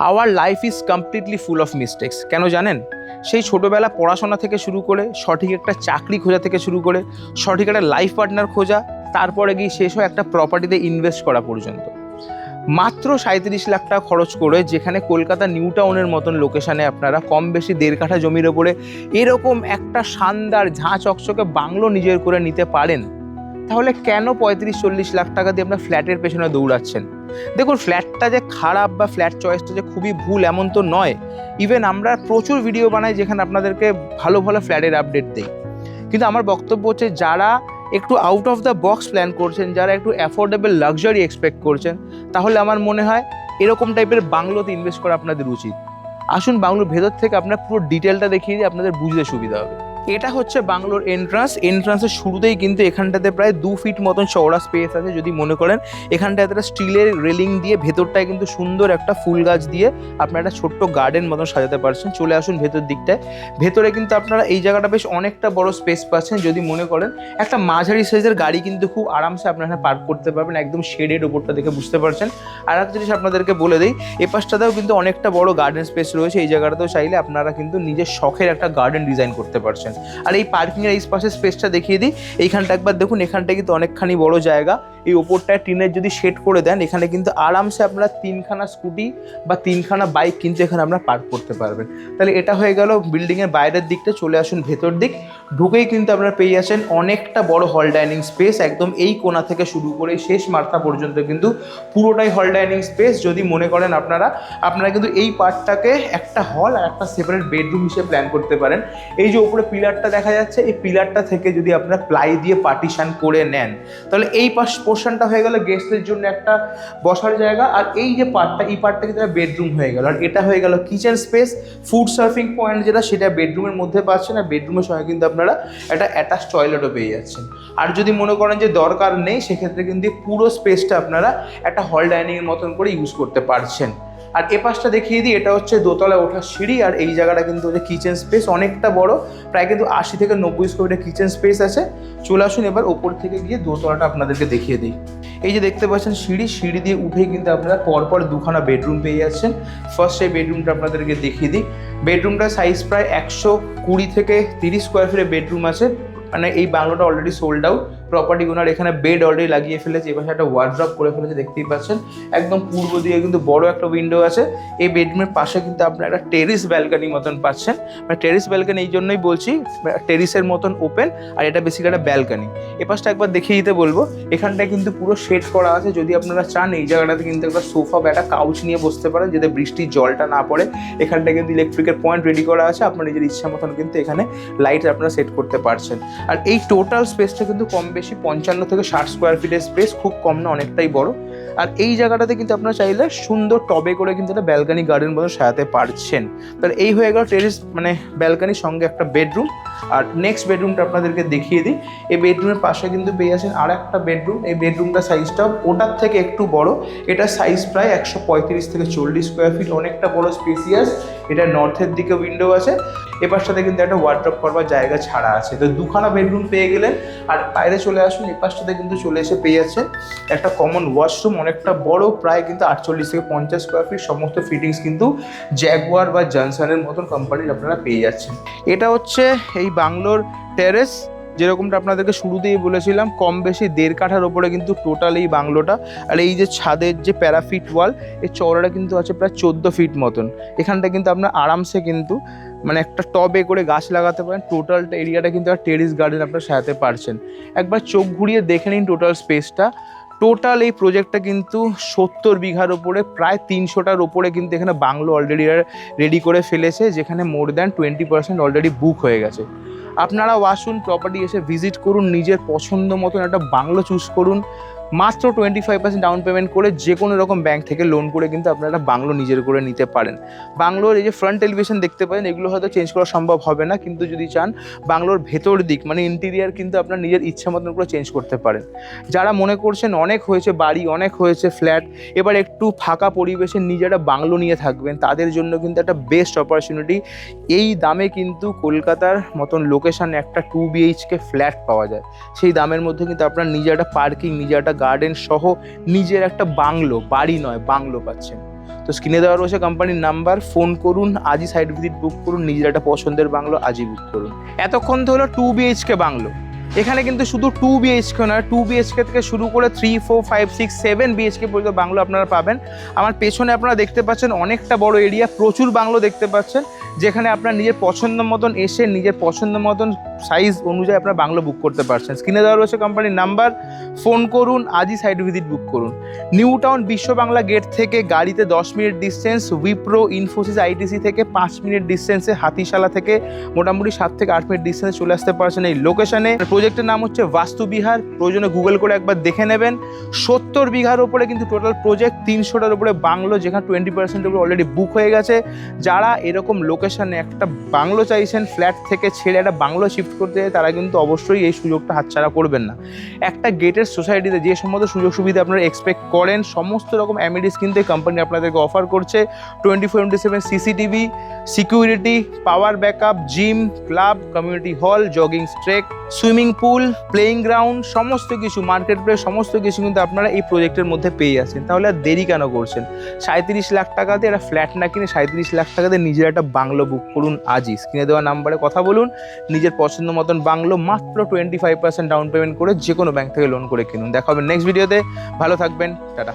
Our life is completely full of mistakes কেন জানেন? সেই ছোটোবেলা পড়াশোনা থেকে শুরু করে, সঠিক একটা চাকরি খোঁজা থেকে শুরু করে, সঠিক একটা লাইফ পার্টনার খোঁজা, তারপরে গিয়ে শেষ হয় একটা প্রপার্টিতে ইনভেস্ট করা পর্যন্ত। মাত্র সাঁত্রিশ লাখ টাকা খরচ করে যেখানে কলকাতা নিউ টাউনের মতন লোকেশানে আপনারা কম বেশি দেড় কাঠা জমির ওপরে এরকম একটা শানদার ঝাঁ চকচকে বাংলো নিজের করে নিতে পারেন। তাহলে কেন পঁয়ত্রিশ, চল্লিশ লাখ টাকা দিয়ে আপনার ফ্ল্যাটের পেছনে দৌড়াচ্ছেন? দেখুন, ফ্ল্যাটটা যে খারাপ বা ফ্ল্যাট চয়েসটা যে খুবই ভুল এমন তো নয়। ইভেন আমরা প্রচুর ভিডিও বানাই যেখানে আপনাদেরকে ভালো ভালো ফ্ল্যাটের আপডেট দিই। কিন্তু আমার বক্তব্য হচ্ছে যারা একটু out of the box plan করছেন, যারা একটু অ্যাফোর্ডেবল লাক্সারি এক্সপেক্ট করছেন, তাহলে আমার মনে হয় এরকম টাইপের বাংলোতে ইনভেস্ট করা আপনাদের উচিত। আসুন বাংলোর ভেতর থেকে আপনার পুরো ডিটেলটা দেখিয়ে দিয়ে আপনাদের বুঝতে সুবিধা হবে। এটা হচ্ছে বাংলোর এন্ট্রান্স এন্ট্রান্সের শুরুতেই কিন্তু এখানটাতে প্রায় দু ফিট মতন চওড়া স্পেস আছে যদি মনে করেন। এখানটাতে একটা স্টিলের রেলিং দিয়ে ভেতরটায় কিন্তু সুন্দর একটা ফুল গাছ দিয়ে আপনারা একটা ছোট্ট গার্ডেন মতন সাজাতে পারছেন। চলে আসুন ভেতর দিকটায়। ভেতরে কিন্তু আপনারা এই জায়গাটা বেশ অনেকটা বড় স্পেস পাচ্ছেন। যদি মনে করেন, একটা মাঝারি সাইজের গাড়ি কিন্তু খুব আরামসে আপনারা পার্ক করতে পারবেন। একদম শেডের ওপরটা দেখে বুঝতে পারছেন। আর একটা জিনিস আপনাদেরকে বলে দিই, এ পাশটাতেও কিন্তু অনেকটা বড় গার্ডেন স্পেস রয়েছে। এই জায়গাটাতেও চাইলে আপনারা কিন্তু নিজের শখের একটা গার্ডেন ডিজাইন করতে পারছেন। আর এই পার্কিংয়ের এই পাশে স্পেসটা দেখিয়ে দিই। এইখানটা একবার দেখুন, এখানটা কিন্তু অনেকখানি বড় জায়গা। এই ওপরটায় টিনের যদি শেড করে দেন, এখানে কিন্তু আরামসে আপনারা তিনখানা স্কুটি বা তিনখানা বাইক কিন্তু এখানে আপনারা পার্ক করতে পারবেন। তাহলে এটা হয়ে গেল বিল্ডিংয়ের বাইরের দিকটা, চলে আসুন ভেতর দিক। ঢুকেই কিন্তু আপনারা পেয়ে যাচ্ছেন অনেকটা বড় হল ডাইনিং স্পেস একদম এই কোণা থেকে শুরু করে শেষ মাথা পর্যন্ত কিন্তু পুরোটাই হল ডাইনিং স্পেস যদি মনে করেন আপনারা আপনারা কিন্তু এই পার্টটাকে একটা হল আর একটা সেপারেট বেডরুম হিসেবে প্ল্যান করতে পারেন। এই যে উপরে পিলারটা দেখা যাচ্ছে, এই পিলারটা থেকে যদি আপনারা প্লাই দিয়ে পার্টিশান করে নেন, তাহলে এই পাশ পোর্শনটা হয়ে গেল গেস্টের জন্য একটা বসার জায়গা। আর এই যে পার্টটা, এই পার্টটা কিন্তু বেডরুম হয়ে গেল। আর এটা হয়ে গেল kitchen space food serving point যেটা, সেটা বেডরুমের মধ্যে পাচ্ছেন। আর বেডরুমের সঙ্গে কিন্তু আপনারা একটা অ্যাটাচ টয়লেটও পেয়ে যাচ্ছেন। আর যদি মনে করেন যে দরকার নেই, সেক্ষেত্রে কিন্তু পুরো স্পেসটা আপনারা একটা হল ডাইনিংয়ের মতন করে ইউজ করতে পারছেন। আর এ পাশটা দেখিয়ে দিই, এটা হচ্ছে দোতলায় ওঠার সিঁড়ি, আর এই জায়গাটা কিন্তু হচ্ছে কিচেন স্পেস অনেকটা বড়, প্রায় কিন্তু আশি থেকে নব্বই স্কোয়ার কিচেন স্পেস আছে। চলে আসুন এবার ওপর থেকে গিয়ে দোতলাটা আপনাদেরকে দেখিয়ে দিই। এই যে দেখতে পাচ্ছেন সিঁড়ি সিঁড়ি দিয়ে উঠে কিন্তু আপনারা পরপর দুখানা বেডরুম পেয়ে যাচ্ছেন। ফার্স্ট সেই বেডরুমটা আপনাদেরকে দেখিয়ে দিই। বেডরুমটার সাইজ প্রায় একশো কুড়ি থেকে তিরিশ স্কোয়ার ফিটের বেডরুম আছে। মানে এই বাংলোটা already sold out property owner এখানে বেড অলরেডি লাগিয়ে ফেলেছে এবার একটা ওয়ার্ড্রপ করে ফেলেছে, দেখতেই পাচ্ছেন। একদম পূর্ব দিকে কিন্তু বড় একটা উইন্ডো আছে। এই বেডরুমের পাশে কিন্তু আপনারা একটা টেরিস ব্যালকানি মতন পাচ্ছেন। মানে টেরিস ব্যালকানি এই জন্যই বলছি টেরিসের মতন ওপেন আর এটা বেসিক একটা ব্যালকানি এ পাশটা একবার দেখিয়ে দিতে বলব, এখানটায় কিন্তু পুরো শেড করা আছে। যদি আপনারা চান, এই জায়গাটাতে কিন্তু একটা সোফা বা একটা কাউচ নিয়ে বসতে পারেন, যাতে বৃষ্টির জলটা না পড়ে। এখানটায় কিন্তু ইলেকট্রিকের পয়েন্ট রেডি করা আছে, আপনার নিজের ইচ্ছা মতন কিন্তু এখানে লাইট আপনারা সেট করতে পারছেন। আর এই টোটাল স্পেসটা কিন্তু কম বেশি পঞ্চান্ন থেকে ষাট স্কোয়ার ফিটের স্পেস খুব কম না, অনেকটাই বড়। আর এই জায়গাটাতে কিন্তু আপনারা চাইলে সুন্দর টবে করে কিন্তু একটা ব্যালকানি গার্ডেন মতো সাজাতে পারছেন। তাহলে এই হয়ে গেল টেরিস মানে ব্যালকানির সঙ্গে একটা বেডরুম আর নেক্সট বেডরুমটা আপনাদেরকে দেখিয়ে দিই। এই বেডরুমের পাশে কিন্তু পেয়ে আছেন আর একটা বেডরুম এই বেডরুমটা সাইজটা ওটার থেকে একটু বড়। এটা সাইজ প্রায় একশো পঁয়ত্রিশ থেকে চল্লিশ স্কোয়ার ফিট অনেকটা বড় স্পেসিয়াস এটা নর্থের দিকে উইন্ডো আছে। এপাশটাতে কিন্তু একটা ওয়ার্ড্রপ করবার জায়গা ছাড়া আছে। তো দুখানা বেডরুম পেয়ে গেলেন। আর বাইরে চলে আসুন এপাশটাতে কিন্তু চলে এসে পেয়ে যাচ্ছেন। একটা কমন ওয়াশরুম অনেকটা বড়, প্রায় কিন্তু আটচল্লিশ থেকে পঞ্চাশ স্কোয়ার ফিট সমস্ত ফিটিংস কিন্তু জ্যাগুয়ার বা জনসনের মতন কোম্পানির আপনারা পেয়ে যাচ্ছেন। এটা হচ্ছে এই বাংলোর টেরেস যেরকমটা আপনাদেরকে শুরুতেই বলেছিলাম, কম বেশি দেড় কাঠার ওপরে কিন্তু টোটাল এই বাংলোটা। আর এই যে ছাদের যে প্যারাফিট ওয়াল, এর চওড়াটা কিন্তু আছে প্রায় চোদ্দ ফিট মতন। এখানটা কিন্তু আপনার আরামসে কিন্তু মানে একটা টবে করে গাছ লাগাতে পারেন। টোটালটা এরিয়াটা কিন্তু একটা টেরিস গার্ডেন আপনারা সাজাতে পারছেন। একবার চোখ ঘুরিয়ে দেখে নিন টোটাল স্পেসটা টোটাল এই প্রজেক্টটা কিন্তু সত্তর বিঘার ওপরে, প্রায় তিনশোটার ওপরে কিন্তু এখানে বাংলো অলরেডি রেডি করে ফেলেছে, যেখানে more than twenty percent already book হয়ে গেছে। আপনারাও আসুন প্রপার্টি এসে ভিজিট করুন নিজের পছন্দ মতন একটা বাংলো চুজ করুন। মাত্র twenty five percent down payment করে যে কোনো রকম ব্যাংক থেকে লোন করে কিন্তু আপনারা বাংলো নিজের করে নিতে পারেন। বাংলোর এই যে ফ্রন্ট টেলিভিশন দেখতে পারেন, এগুলো হয়তো চেঞ্জ করা সম্ভব হবে না, কিন্তু যদি চান, বাংলোর ভেতর দিক মানে ইন্টেরিয়ার কিন্তু আপনার নিজের ইচ্ছা মতন করে চেঞ্জ করতে পারেন। যারা মনে করছেন অনেক হয়েছে বাড়ি, অনেক হয়েছে ফ্ল্যাট এবার একটু ফাঁকা পরিবেশে নিজেরা বাংলো নিয়ে থাকবেন, তাদের জন্য কিন্তু একটা বেস্ট অপরচুনিটি এই দামে কিন্তু কলকাতার মতন লোকেশানে একটা টু বিএইচকে ফ্ল্যাট পাওয়া যায়। সেই দামের মধ্যে কিন্তু আপনার নিজের একটা পার্কিং নিজের একটা গার্ডেন সহ নিজের একটা বাংলো, বাড়ি নয়, বাংলো পাচ্ছেন। তো স্ক্রিনে দেওয়া রয়েছে কোম্পানির নাম্বার ফোন করুন, আজই সাইট ভিজিট বুক করুন, নিজের একটা পছন্দের বাংলো আজই বুক করুন। এতক্ষণ তো হলো টু বিএইচকে বাংলো। এখানে কিন্তু শুধু টু বিএইচকে নয় টু বিএইচকে থেকে শুরু করে three four five six seven BHK পর্যন্ত বাংলো আপনারা পাবেন। আমার পেছনে আপনারা দেখতে পাচ্ছেন অনেকটা বড় এরিয়া প্রচুর বাংলো দেখতে পাচ্ছেন। যেখানে আপনার নিজের পছন্দ মতন এসে, নিজের পছন্দ মতন সাইজ অনুযায়ী আপনার বাংলো বুক করতে পারছেন। স্ক্রিনে দেওয়া রয়েছে কোম্পানির নাম্বার ফোন করুন, আজই সাইট ভিজিট বুক করুন। নিউ টাউন বিশ্ব বাংলা গেট থেকে গাড়িতে দশ minute distance Wipro Infosys ITC থেকে পাঁচ মিনিট ডিস্টেন্সে হাতিশালা থেকে মোটামুটি সাত থেকে আট মিনিট ডিস্টেন্সে চলে আসতে পারছেন এই লোকেশনে প্রজেক্টের নাম হচ্ছে বাস্তুবিহার প্রয়োজনে গুগল করে একবার দেখে নেবেন। সত্তর বিঘার ওপরে কিন্তু টোটাল প্রজেক্ট তিনশোটার উপরে বাংলো, যেখানে টোয়েন্টি পার্সেন্টের উপরে অলরেডি বুক হয়ে গেছে। যারা এরকম লোকেশনে একটা বাংলো চাইছেন ফ্ল্যাট থেকে ছেড়ে একটা বাংলো শিফট করতে চায়, তারা কিন্তু অবশ্যই এই সুযোগটা হাতছাড়া করবেন না। একটা গেটের সোসাইটিতে যে সমস্ত সুযোগ সুবিধা আপনারা এক্সপেক্ট করেন, সমস্ত রকম অ্যামিডিস কিন্তু এই কোম্পানি আপনাদেরকে অফার করছে। Twenty four into seven CCTV security power backup gym club community hall jogging track swimming pool playing ground সমস্ত কিছু মার্কেট প্লেস সমস্ত কিছু কিন্তু আপনারা এই প্রজেক্টের মধ্যে পেয়ে যাচ্ছেন। তাহলে আর দেরি কেন করছেন? সাঁত্রিশ লাখ টাকাতে একটা ফ্ল্যাট না কিনে সাঁত্রিশ লাখ টাকাতে নিজের একটা বাংলো বুক করুন আজই। স্ক্রিনে দেওয়া নাম্বারে কথা বলুন, নিজের পছন্দ মতন বাংলো মাত্র twenty five percent down payment করে যে কোনো ব্যাংক থেকে লোন করে কিনুন। দেখা হবে নেক্সট ভিডিওতে ভালো থাকবেন। টাটা।